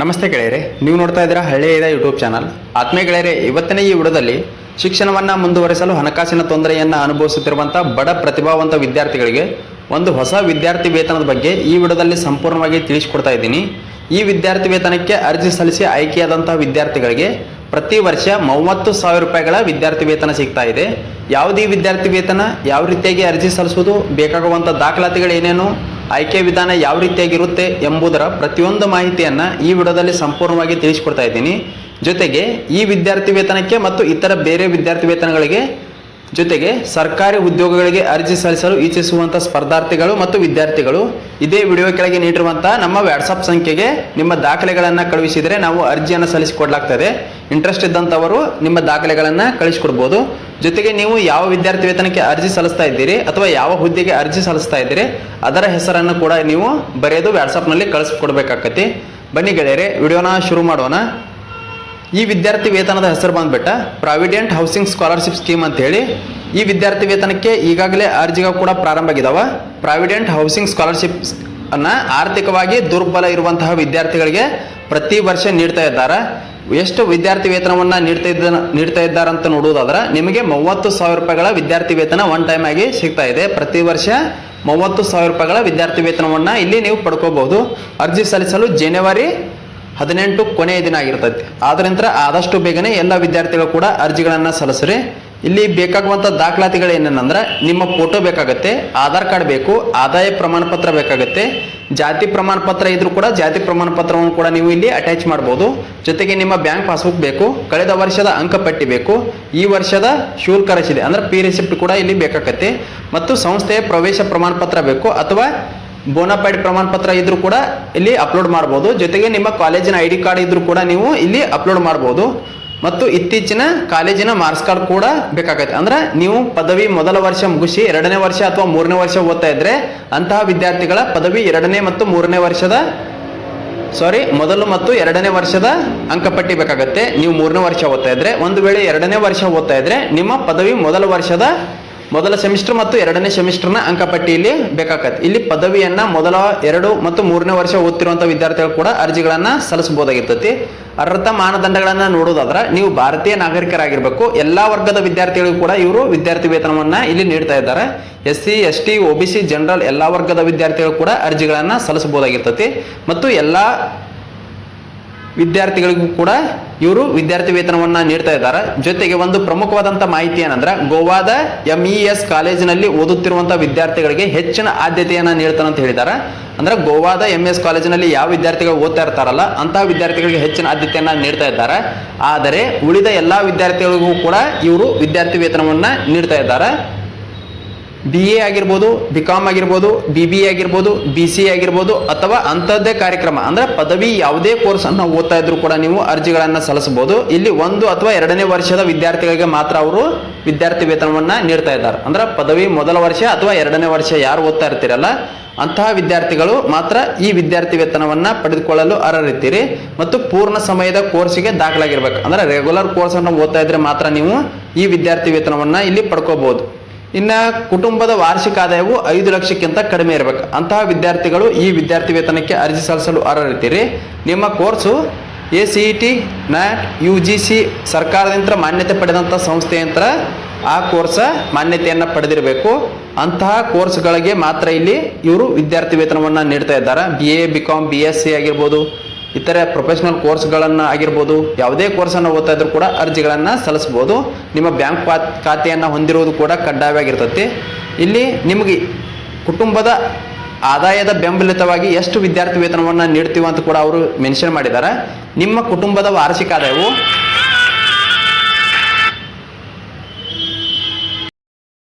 ನಮಸ್ತೆ ಗೆಳೆಯರೆ, ನೀವು ನೋಡ್ತಾ ಇದ್ದೀರಾ ಹಳ್ಳಿಯದ ಯೂಟ್ಯೂಬ್ ಚಾನಲ್. ಆತ್ಮೀಯ ಗೆಳೆಯರೆ, ಇವತ್ತಿನ ಈ ವಿಡಿಯೋದಲ್ಲಿ ಶಿಕ್ಷಣವನ್ನು ಮುಂದುವರಿಸಲು ಹಣಕಾಸಿನ ತೊಂದರೆಯನ್ನು ಅನುಭವಿಸುತ್ತಿರುವಂಥ ಬಡ ಪ್ರತಿಭಾವಂತ ವಿದ್ಯಾರ್ಥಿಗಳಿಗೆ ಒಂದು ಹೊಸ ವಿದ್ಯಾರ್ಥಿ ವೇತನದ ಬಗ್ಗೆ ಈ ವಿಡದಲ್ಲಿ ಸಂಪೂರ್ಣವಾಗಿ ತಿಳಿಸಿಕೊಡ್ತಾ ಇದ್ದೀನಿ. ಈ ವಿದ್ಯಾರ್ಥಿ ವೇತನಕ್ಕೆ ಅರ್ಜಿ ಸಲ್ಲಿಸಿ ಆಯ್ಕೆಯಾದಂತಹ ವಿದ್ಯಾರ್ಥಿಗಳಿಗೆ ಪ್ರತಿ ವರ್ಷ ಮೂವತ್ತು ಸಾವಿರ ರೂಪಾಯಿಗಳ ವಿದ್ಯಾರ್ಥಿ ವೇತನ ಸಿಗ್ತಾ ಇದೆ. ಯಾವುದೇ ವಿದ್ಯಾರ್ಥಿ ವೇತನ ಯಾವ ರೀತಿಯಾಗಿ ಅರ್ಜಿ ಸಲ್ಲಿಸುವುದು ಬೇಕಾಗುವಂಥ ದಾಖಲಾತಿಗಳು ಏನೇನು ಆಯ್ಕೆ ವಿಧಾನ ಯಾವ ರೀತಿಯಾಗಿರುತ್ತೆ ಎಂಬುದರ ಪ್ರತಿಯೊಂದು ಮಾಹಿತಿಯನ್ನು ಈ ವಿಡಿಯೋದಲ್ಲಿ ಸಂಪೂರ್ಣವಾಗಿ ತಿಳಿಸಿಕೊಡ್ತಾ ಇದ್ದೀನಿ. ಜೊತೆಗೆ ಈ ವಿದ್ಯಾರ್ಥಿ ವೇತನಕ್ಕೆ ಮತ್ತು ಇತರ ಬೇರೆ ವಿದ್ಯಾರ್ಥಿ ವೇತನಗಳಿಗೆ ಜೊತೆಗೆ ಸರ್ಕಾರಿ ಉದ್ಯೋಗಗಳಿಗೆ ಅರ್ಜಿ ಸಲ್ಲಿಸಲು ಇಚ್ಛಿಸುವಂಥ ಸ್ಪರ್ಧಾರ್ಥಿಗಳು ಮತ್ತು ವಿದ್ಯಾರ್ಥಿಗಳು. ಇದೇ ವಿಡಿಯೋ ಕೆಳಗೆ ನೀಡಿರುವಂತಹ ನಮ್ಮ ವ್ಯಾಟ್ಸಪ್ ಸಂಖ್ಯೆಗೆ ನಿಮ್ಮ ದಾಖಲೆಗಳನ್ನು ಕಳುಹಿಸಿದರೆ ನಾವು ಅರ್ಜಿಯನ್ನು ಸಲ್ಲಿಸಿಕೊಡ್ಲಾಗ್ತದೆ. ಇಂಟ್ರೆಸ್ಟ್ ಇದ್ದಂಥವರು ನಿಮ್ಮ ದಾಖಲೆಗಳನ್ನು ಕಳಿಸಿಕೊಡ್ಬೋದು ಜೊತೆಗೆ ನೀವು ಯಾವ ವಿದ್ಯಾರ್ಥಿ ವೇತನಕ್ಕೆ ಅರ್ಜಿ ಸಲ್ಲಿಸ್ತಾ ಇದ್ದೀರಿ ಅಥವಾ ಯಾವ ಹುದ್ದೆಗೆ ಅರ್ಜಿ ಸಲ್ಲಿಸ್ತಾ ಇದ್ದೀರಿ, ಅದರ ಹೆಸರನ್ನು ಕೂಡ ನೀವು ಬರೆಯೋದು ವ್ಯಾಟ್ಸಪ್ನಲ್ಲಿ ಕಳಿಸ್ಕೊಡ್ಬೇಕಾಕತಿ. ಬನ್ನಿ ಗೆಳೆಯರೆ, ವಿಡಿಯೋನ ಶುರು ಮಾಡೋಣ. ಈ ವಿದ್ಯಾರ್ಥಿ ವೇತನದ ಹೆಸರು ಬಂದ್ಬಿಟ್ಟ ಪ್ರಾವಿಡೆಂಟ್ ಹೌಸಿಂಗ್ ಸ್ಕಾಲರ್ಶಿಪ್ ಸ್ಕೀಮ್ ಅಂತ ಹೇಳಿ ಈ ವಿದ್ಯಾರ್ಥಿ ವೇತನಕ್ಕೆ ಈಗಾಗಲೇ ಅರ್ಜಿಗಳು ಕೂಡ ಪ್ರಾರಂಭ ಆಗಿದಾವ. ಪ್ರಾವಿಡೆಂಟ್ ಹೌಸಿಂಗ್ ಸ್ಕಾಲರ್ಶಿಪ್ ಅನ್ನ ಆರ್ಥಿಕವಾಗಿ ದುರ್ಬಲ ಇರುವಂತಹ ವಿದ್ಯಾರ್ಥಿಗಳಿಗೆ ಪ್ರತಿ ವರ್ಷ ನೀಡ್ತಾ ಇದ್ದಾರೆ. ಎಷ್ಟು ವಿದ್ಯಾರ್ಥಿ ವೇತನವನ್ನ ನೀಡ್ತಾ ಇದ್ದ ನೀಡ್ತಾ ಇದ್ದಾರೆ ಅಂತ ನೋಡುವುದಾದ್ರೆ ನಿಮಗೆ ಮೂವತ್ತು ಸಾವಿರ ರೂಪಾಯಿಗಳ ವಿದ್ಯಾರ್ಥಿ ವೇತನ ಒನ್ ಟೈಮ್ ಆಗಿ ಸಿಗ್ತಾ ಇದೆ. ಪ್ರತಿ ವರ್ಷ ಮೂವತ್ತು ಸಾವಿರ ರೂಪಾಯಿಗಳ ವಿದ್ಯಾರ್ಥಿ ವೇತನವನ್ನ ಇಲ್ಲಿ ನೀವು ಪಡ್ಕೋಬಹುದು. ಅರ್ಜಿ ಸಲ್ಲಿಸಲು ಜನವರಿ ಹದಿನೆಂಟು ಕೊನೆಯ ದಿನ ಆಗಿರ್ತೈತಿ. ಆದ್ರಿಂದ ಆದಷ್ಟು ಬೇಗನೆ ಎಲ್ಲ ವಿದ್ಯಾರ್ಥಿಗಳು ಕೂಡ ಅರ್ಜಿಗಳನ್ನು ಸಲ್ಲಿಸ್ರಿ. ಇಲ್ಲಿ ಬೇಕಾಗುವಂಥ ದಾಖಲಾತಿಗಳು ಏನೇನಂದ್ರೆ ನಿಮ್ಮ ಫೋಟೋ ಬೇಕಾಗತ್ತೆ, ಆಧಾರ್ ಕಾರ್ಡ್ ಬೇಕು, ಆದಾಯ ಪ್ರಮಾಣ ಪತ್ರ ಬೇಕಾಗತ್ತೆ ಜಾತಿ ಪ್ರಮಾಣ ಪತ್ರ ಇದ್ರೂ ಕೂಡ ಜಾತಿ ಪ್ರಮಾಣ ಪತ್ರವನ್ನು ಕೂಡ ನೀವು ಇಲ್ಲಿ ಅಟ್ಯಾಚ್ ಮಾಡ್ಬೋದು. ಜೊತೆಗೆ ನಿಮ್ಮ ಬ್ಯಾಂಕ್ ಪಾಸ್ಬುಕ್ ಬೇಕು. ಕಳೆದ ವರ್ಷದ ಅಂಕಪಟ್ಟಿ ಬೇಕು. ಈ ವರ್ಷದ ಶುಲ್ಕ ರಸೀದಿ ಅಂದ್ರೆ ಪಿ ರಿಸಿಪ್ಟ್ ಕೂಡ ಇಲ್ಲಿ ಬೇಕಾಗತ್ತೆ ಮತ್ತು ಸಂಸ್ಥೆಯ ಪ್ರವೇಶ ಪ್ರಮಾಣ ಪತ್ರ ಬೇಕು ಅಥವಾ ಬೋನಾಪೈಡ್ ಪ್ರಮಾಣ ಪತ್ರ ಇದ್ರೂ ಕೂಡ ಇಲ್ಲಿ ಅಪ್ಲೋಡ್ ಮಾಡ್ಬೋದು. ಜೊತೆಗೆ ನಿಮ್ಮ ಕಾಲೇಜಿನ ಐ ಕಾರ್ಡ್ ಇದ್ರೂ ಕೂಡ ನೀವು ಇಲ್ಲಿ ಅಪ್ಲೋಡ್ ಮಾಡ್ಬೋದು. ಮತ್ತು ಇತ್ತೀಚಿನ ಕಾಲೇಜಿನ ಮಾರ್ಕ್ಸ್ ಕಾರ್ಡ್ ಕೂಡ ಬೇಕಾಗತ್ತೆ. ಅಂದ್ರೆ ನೀವು ಪದವಿ ಮೊದಲ ವರ್ಷ ಮುಗಿಸಿ ಎರಡನೇ ವರ್ಷ ಅಥವಾ ಮೂರನೇ ವರ್ಷ ಓದ್ತಾ ಇದ್ರೆ ಅಂತಹ ವಿದ್ಯಾರ್ಥಿಗಳ ಪದವಿ ಎರಡನೇ ಮತ್ತು ಮೂರನೇ ವರ್ಷದ ಸಾರಿ ಮೊದಲು ಮತ್ತು ಎರಡನೇ ವರ್ಷದ ಅಂಕಪಟ್ಟಿ ಬೇಕಾಗತ್ತೆ. ನೀವು ಮೂರನೇ ವರ್ಷ ಓದ್ತಾ ಇದ್ರೆ, ಒಂದು ವೇಳೆ ಎರಡನೇ ವರ್ಷ ಓದ್ತಾ ಇದ್ರೆ ನಿಮ್ಮ ಪದವಿ ಮೊದಲ ವರ್ಷದ ಮೊದಲ ಸೆಮಿಸ್ಟರ್ ಮತ್ತು ಎರಡನೇ ಸೆಮಿಸ್ಟರ್ನ ಅಂಕಪಟ್ಟಿಯಲ್ಲಿ ಬೇಕಾಗತ್ತೆ. ಇಲ್ಲಿ ಪದವಿಯನ್ನ ಮೊದಲ ಎರಡು ಮತ್ತು ಮೂರನೇ ವರ್ಷ ಓದ್ತಿರುವಂಥ ವಿದ್ಯಾರ್ಥಿಗಳು ಕೂಡ ಅರ್ಜಿಗಳನ್ನ ಸಲ್ಲಿಸಬಹುದಾಗಿರ್ತೈತಿ. ಅರ್ಹತ ಮಾನದಂಡಗಳನ್ನ ನೋಡೋದಾದ್ರೆ ನೀವು ಭಾರತೀಯ ನಾಗರಿಕರಾಗಿರ್ಬೇಕು. ಎಲ್ಲಾ ವರ್ಗದ ವಿದ್ಯಾರ್ಥಿಗಳಿಗೂ ಕೂಡ ಇವರು ವಿದ್ಯಾರ್ಥಿ ವೇತನವನ್ನ ಇಲ್ಲಿ ನೀಡ್ತಾ ಇದ್ದಾರೆ. S C, S T O B C, general ಎಲ್ಲಾ ವರ್ಗದ ವಿದ್ಯಾರ್ಥಿಗಳು ಕೂಡ ಅರ್ಜಿಗಳನ್ನ ಸಲ್ಲಿಸಬಹುದಾಗಿರ್ತತಿ. ಮತ್ತು ಎಲ್ಲಾ ವಿದ್ಯಾರ್ಥಿಗಳಿಗೂ ಕೂಡ ಇವರು ವಿದ್ಯಾರ್ಥಿ ವೇತನವನ್ನ ನೀಡ್ತಾ ಇದ್ದಾರೆ. ಜೊತೆಗೆ ಒಂದು ಪ್ರಮುಖವಾದಂಥ ಮಾಹಿತಿ ಏನಂದ್ರೆ, ಗೋವಾದ ಇ ಎಸ್ ಕಾಲೇಜಿನಲ್ಲಿ ಓದುತ್ತಿರುವಂತಹ ವಿದ್ಯಾರ್ಥಿಗಳಿಗೆ ಹೆಚ್ಚಿನ ಆದ್ಯತೆಯನ್ನ ನೀಡ್ತಾನೆ ಅಂತ ಹೇಳಿದ್ದಾರೆ. ಅಂದ್ರೆ ಗೋವಾದ ಎಂ ಎಸ್ ಕಾಲೇಜಿನಲ್ಲಿ ಯಾವ ವಿದ್ಯಾರ್ಥಿಗಳು ಓದ್ತಾ ಇರ್ತಾರಲ್ಲ ಅಂತಹ ವಿದ್ಯಾರ್ಥಿಗಳಿಗೆ ಹೆಚ್ಚಿನ ಆದ್ಯತೆಯನ್ನ ನೀಡ್ತಾ ಇದ್ದಾರೆ. ಆದರೆ ಉಳಿದ ಎಲ್ಲಾ ವಿದ್ಯಾರ್ಥಿಗಳಿಗೂ ಕೂಡ ಇವರು ವಿದ್ಯಾರ್ಥಿ ವೇತನವನ್ನ ನೀಡ್ತಾ ಇದ್ದಾರೆ. ಬಿ ಎ ಆಗಿರ್ಬೋದು ಬಿ ಕಾಮ್ ಆಗಿರ್ಬೋದು ಬಿ ಬಿ ಆಗಿರ್ಬೋದು ಬಿ ಸಿ ಆಗಿರ್ಬೋದು, ಅಥವಾ ಅಂಥದ್ದೇ ಕಾರ್ಯಕ್ರಮ. ಅಂದ್ರೆ ಪದವಿ ಯಾವುದೇ ಕೋರ್ಸ್ ಅನ್ನು ಓದ್ತಾ ಇದ್ರು ಕೂಡ ನೀವು ಅರ್ಜಿಗಳನ್ನು ಸಲ್ಲಿಸಬಹುದು. ಇಲ್ಲಿ ಒಂದು ಅಥವಾ ಎರಡನೇ ವರ್ಷದ ವಿದ್ಯಾರ್ಥಿಗಳಿಗೆ ಮಾತ್ರ ಅವರು ವಿದ್ಯಾರ್ಥಿ ವೇತನವನ್ನ ನೀಡ್ತಾ ಇದ್ದಾರೆ. ಅಂದ್ರೆ ಪದವಿ ಮೊದಲ ವರ್ಷ ಅಥವಾ ಎರಡನೇ ವರ್ಷ ಯಾರು ಓದ್ತಾ ಇರ್ತೀರಲ್ಲ, ಅಂತಹ ವಿದ್ಯಾರ್ಥಿಗಳು ಮಾತ್ರ ಈ ವಿದ್ಯಾರ್ಥಿ ವೇತನವನ್ನ ಪಡೆದುಕೊಳ್ಳಲು ಅರ್ಹರಿದ್ದೀರಿ. ಮತ್ತು ಪೂರ್ಣ ಸಮಯದ ಕೋರ್ಸಿಗೆ ದಾಖಲಾಗಿರ್ಬೇಕು. ಅಂದ್ರೆ ರೆಗ್ಯುಲರ್ ಕೋರ್ಸನ್ನು ಓದ್ತಾ ಇದ್ರೆ ಮಾತ್ರ ನೀವು ಈ ವಿದ್ಯಾರ್ಥಿ ವೇತನವನ್ನ ಇಲ್ಲಿ ಪಡ್ಕೋಬಹುದು. ಇನ್ನ ಕುಟುಂಬದ ವಾರ್ಷಿಕ ಆದಾಯವು ಐದು ಲಕ್ಷಕ್ಕಿಂತ ಕಡಿಮೆ ಇರಬೇಕು. ಅಂತಹ ವಿದ್ಯಾರ್ಥಿಗಳು ಈ ವಿದ್ಯಾರ್ಥಿ ವೇತನಕ್ಕೆ ಅರ್ಜಿ ಸಲ್ಲಿಸಲು ಅರ್ಹರಿದ್ದೀರಿ? ನಿಮ್ಮ course A C E T, ನ್ಯಾಟ್, U G C, ಸರ್ಕಾರದಿಂದ ಮಾನ್ಯತೆ ಪಡೆದಂಥ ಸಂಸ್ಥೆಯಂತ್ರ ಆ ಕೋರ್ಸ ಮಾನ್ಯತೆಯನ್ನು ಪಡೆದಿರಬೇಕು. ಅಂತಹ ಕೋರ್ಸ್ಗಳಿಗೆ ಮಾತ್ರ ಇಲ್ಲಿ ಇವರು ವಿದ್ಯಾರ್ಥಿ ವೇತನವನ್ನು ನೀಡ್ತಾ ಇದ್ದಾರೆ. B A, B com B S C ಆಗಿರ್ಬೋದು ಇತರೆ ಪ್ರೊಫೆಷನಲ್ ಕೋರ್ಸ್ಗಳನ್ನು ಆಗಿರ್ಬೋದು, ಯಾವುದೇ ಕೋರ್ಸನ್ನು ಓದ್ತಾ ಇದ್ರೂ ಕೂಡ ಅರ್ಜಿಗಳನ್ನು ಸಲ್ಲಿಸ್ಬೋದು. ನಿಮ್ಮ ಬ್ಯಾಂಕ್ ಖಾತೆಯನ್ನ ಖಾತೆಯನ್ನು ಹೊಂದಿರುವುದು ಕೂಡ ಕಡ್ಡಾಯವಾಗಿರ್ತೈತಿ ಇಲ್ಲಿ ನಿಮಗೆ ಕುಟುಂಬದ ಆದಾಯದ ಬೆಂಬಲಿತವಾಗಿ ಎಷ್ಟು ವಿದ್ಯಾರ್ಥಿ ವೇತನವನ್ನು ನೀಡ್ತೀವಿ ಅಂತ ಕೂಡ ಅವರು ಮೆನ್ಷನ್ ಮಾಡಿದ್ದಾರೆ. ನಿಮ್ಮ ಕುಟುಂಬದ ವಾರ್ಷಿಕ ಆದಾಯವು